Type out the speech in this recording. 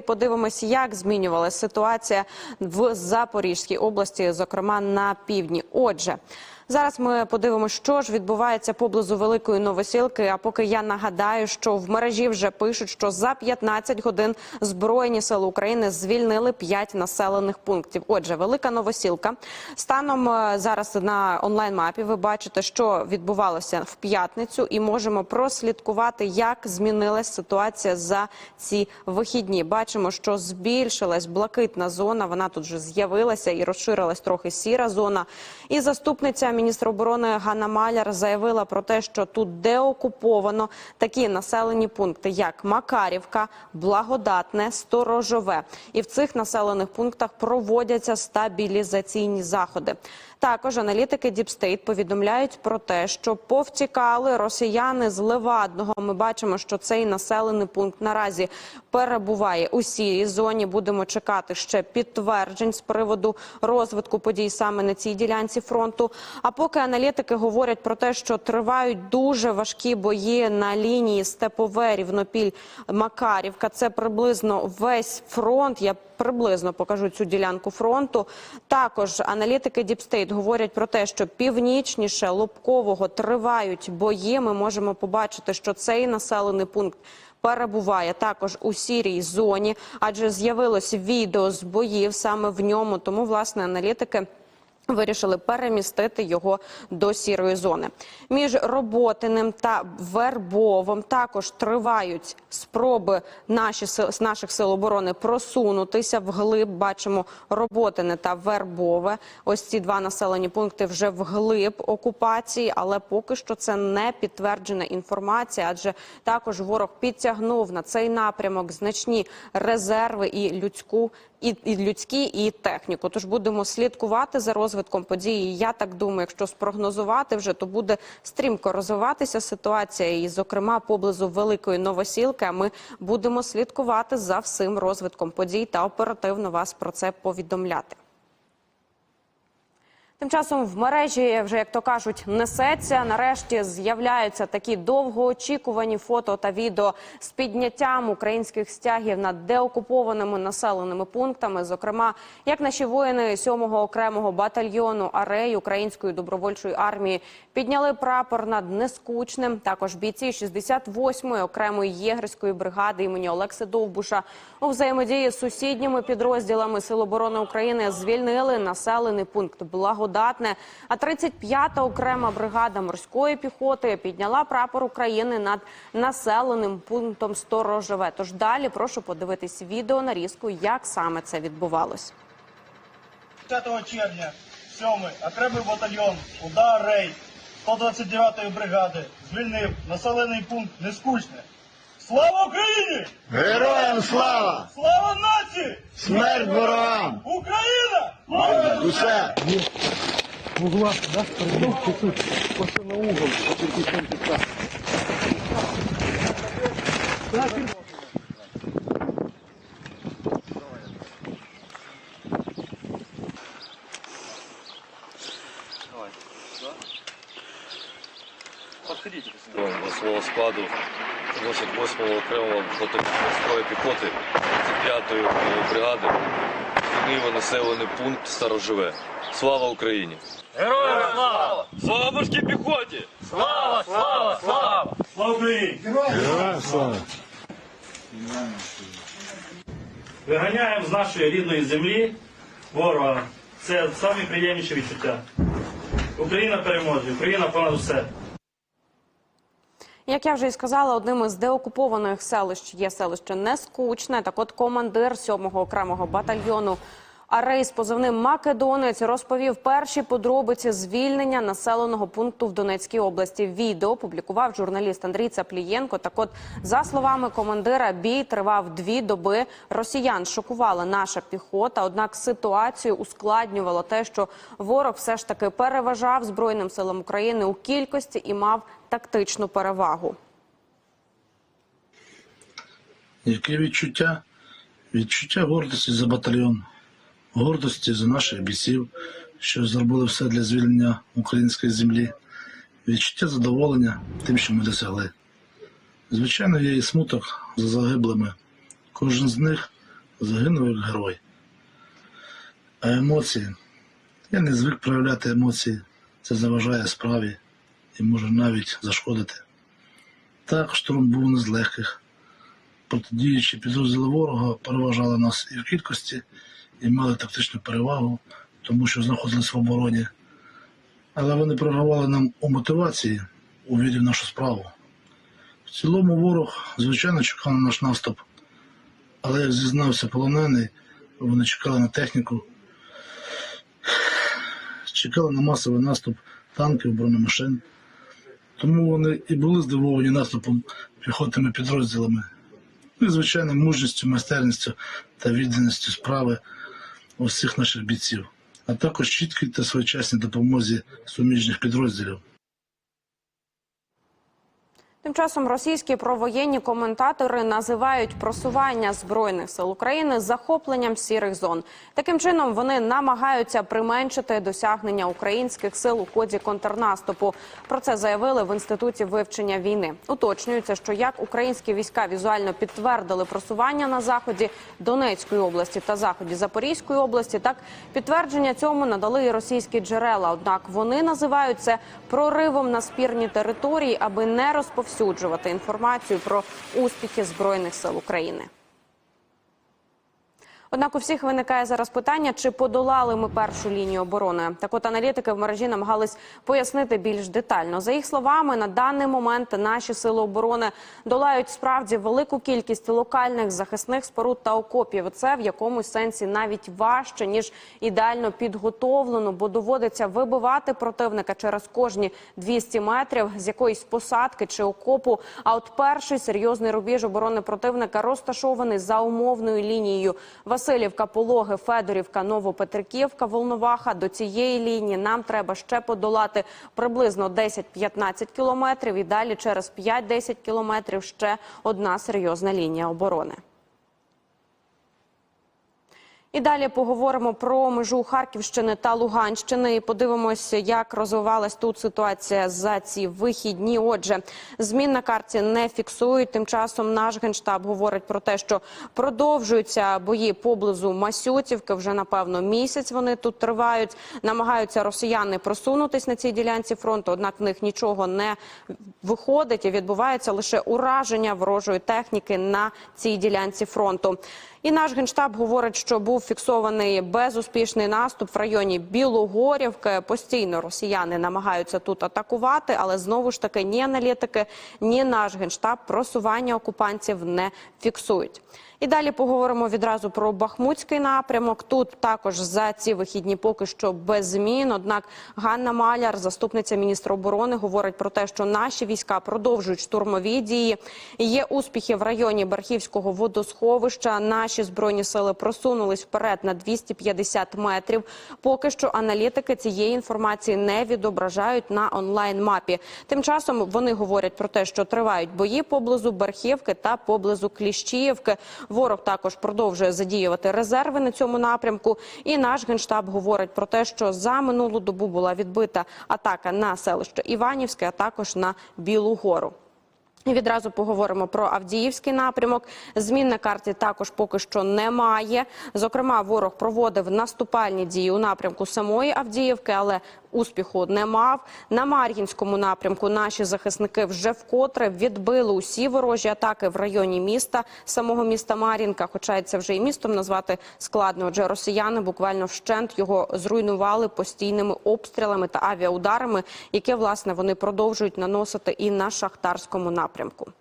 Подивимося, як змінювалася ситуація в Запорізькій області, зокрема на півдні. Отже, зараз ми подивимося, що ж відбувається поблизу Великої Новосілки. А поки я нагадаю, що в мережі вже пишуть, що за 15 годин Збройні сили України звільнили 5 населених пунктів. Отже, Велика Новосілка станом е, зараз на онлайн-мапі. Ви бачите, що відбувалося в п'ятницю, і можемо прослідкувати, як змінилась ситуація за ці вихідні. Бачимо, що збільшилась блакитна зона. Вона тут вже з'явилася і розширилась трохи сіра зона. І заступниця міністра оборони Ганна Маляр заявила про те, що тут деокуповано такі населені пункти, як Макарівка, Благодатне, Сторожове. І в цих населених пунктах проводяться стабілізаційні заходи. Також аналітики Діпстейт повідомляють про те, що повтікали росіяни з Левадного. Ми бачимо, що цей населений пункт наразі перебуває у сірій зоні. Будемо чекати ще підтверджень з приводу розвитку подій саме на цій ділянці фронту. А поки аналітики говорять про те, що тривають дуже важкі бої на лінії Степове, Рівнопіль, Макарівка. Це приблизно весь фронт. Я приблизно покажу цю ділянку фронту. Також аналітики Діпстейт говорять про те, що північніше Лобкового тривають бої. Ми можемо побачити, що цей населений пункт. Перебуває також у сірій зоні, адже з'явилось відео з боїв саме в ньому. Тому власне аналітики Вирішили перемістити його до сірої зони. Між Роботиним та Вербовим також тривають спроби наші наших сил оборони просунутися вглиб. Бачимо Роботине та Вербове. Ось ці два населені пункти вже вглиб окупації, але поки що це не підтверджена інформація, адже також ворог підтягнув на цей напрямок значні резерви і людську і, і людські, і техніку. Тож будемо слідкувати за розвитком події. Я так думаю, якщо спрогнозувати вже, то буде стрімко розвиватися ситуація, і, зокрема, поблизу великої новосілки. Ми будемо слідкувати за всім розвитком подій та оперативно вас про це повідомляти. Тим часом в мережі вже як то кажуть несеться. Нарешті з'являються такі довгоочікувані фото та відео з підняттям українських стягів над деокупованими населеними пунктами. Зокрема, як наші воїни 7-го окремого батальйону Арей Української добровольчої армії підняли прапор над нескучним. Також бійці 68-ї окремої єгерської бригади імені Олекси Довбуша у взаємодії з сусідніми підрозділами Сил оборони України звільнили населений пункт Благодатне. А 35-та окрема бригада морської піхоти підняла прапор України над населеним пунктом Сторожове. Тож далі прошу подивитись відео нарізку, як саме це відбувалось. 10 червня 7-й окремий батальйон Удар Рей 129-ї бригади звільнив населений пункт Нескучне. Слава Україні! Героям слава! Слава нації! Смерть ворогам! Україна! Усе! угла, да, и тут просто на угол, по кирпичам песка. до свого складу 88-го окремого фотоморської піхоти 35-ї бригади звільнив населений пункт Староживе. Слава Україні! Героям слава! Слава морській піхоті! Слава Україні! Героям слава! Виганяємо з нашої рідної землі ворога. Це самі приємніші відчуття. Україна переможе, Україна понад усе. Як я вже і сказала, одним із деокупованих селищ є селище Нескучне. Так от командир 7-го окремого батальйону Арей з позивним Македонець розповів перші подробиці звільнення населеного пункту в Донецькій області. Відео публікував журналіст Андрій Цаплієнко. Так от, за словами командира, бій тривав дві доби. Росіян шокувала наша піхота. Однак ситуацію ускладнювало те, що ворог все ж таки переважав збройним силам України у кількості і мав тактичну перевагу. Яке відчуття? Відчуття гордості за батальйон, гордості за наших бійців, що зробили все для звільнення української землі, відчуття задоволення тим, що ми досягли. Звичайно, є і смуток за загиблими. Кожен з них загинув як герой. А емоції. Я не звик проявляти емоції. Це заважає справі і може навіть зашкодити. Так, штурм був не з легких. Протидіючі підрозділи ворога переважали нас і в кількості, і мали тактичну перевагу, тому що знаходились в обороні. Але вони програвали нам у мотивації, у вірі в нашу справу. В цілому ворог, звичайно, чекав на наш наступ, але як зізнався полонений, вони чекали на техніку, чекали на масовий наступ танків, бронемашин. Тому вони і були здивовані наступом піхотними підрозділами. І, звичайно, мужністю, майстерністю та відданістю справи усіх наших бійців, а також чіткій та своєчасній допомозі суміжних підрозділів. Тим часом російські провоєнні коментатори називають просування збройних сил України захопленням сірих зон. Таким чином вони намагаються применшити досягнення українських сил у ході контрнаступу. Про це заявили в інституті вивчення війни. Уточнюється, що як українські війська візуально підтвердили просування на заході Донецької області та заході Запорізької області, так підтвердження цьому надали і російські джерела. Однак вони називають це проривом на спірні території, аби не розповсюджувати інформацію про успіхи збройних сил України. Однак у всіх виникає зараз питання, чи подолали ми першу лінію оборони. Так от аналітики в мережі намагались пояснити більш детально. За їх словами, на даний момент наші сили оборони долають справді велику кількість локальних захисних споруд та окопів. Це в якомусь сенсі навіть важче ніж ідеально підготовлену, бо доводиться вибивати противника через кожні 200 метрів з якоїсь посадки чи окопу. А от перший серйозний рубіж оборони противника розташований за умовною лінією. Васильівка, Пологи, Федорівка, Новопетриківка, Волноваха. До цієї лінії нам треба ще подолати приблизно 10-15 кілометрів. І далі через 5-10 кілометрів ще одна серйозна лінія оборони. І далі поговоримо про межу Харківщини та Луганщини. І подивимося, як розвивалась тут ситуація за ці вихідні. Отже, змін на карті не фіксують. Тим часом наш генштаб говорить про те, що продовжуються бої поблизу Масютівки. Вже напевно місяць вони тут тривають. Намагаються росіяни просунутись на цій ділянці фронту. Однак в них нічого не виходить і відбувається лише ураження ворожої техніки на цій ділянці фронту. І наш генштаб говорить, що був фіксований безуспішний наступ в районі Білогорівки. Постійно росіяни намагаються тут атакувати, але знову ж таки ні аналітики, ні наш генштаб просування окупантів не фіксують. І далі поговоримо відразу про Бахмутський напрямок. Тут також за ці вихідні поки що без змін. Однак Ганна Маляр, заступниця міністра оборони, говорить про те, що наші війська продовжують штурмові дії. Є успіхи в районі Бархівського водосховища. Наші збройні сили просунулись вперед на 250 метрів. Поки що аналітики цієї інформації не відображають на онлайн мапі. Тим часом вони говорять про те, що тривають бої поблизу Бархівки та поблизу Кліщіївки. Ворог також продовжує задіювати резерви на цьому напрямку. І наш генштаб говорить про те, що за минулу добу була відбита атака на селище Іванівське, а також на Білу Гору. Відразу поговоримо про Авдіївський напрямок. Змін на карті також поки що немає. Зокрема, ворог проводив наступальні дії у напрямку самої Авдіївки, але успіху не мав. На Мар'їнському напрямку наші захисники вже вкотре відбили усі ворожі атаки в районі міста, самого міста Мар'їнка. Хоча це вже і містом назвати складно, адже росіяни буквально вщент його зруйнували постійними обстрілами та авіаударами, які власне вони продовжують наносити і на шахтарському напрямку.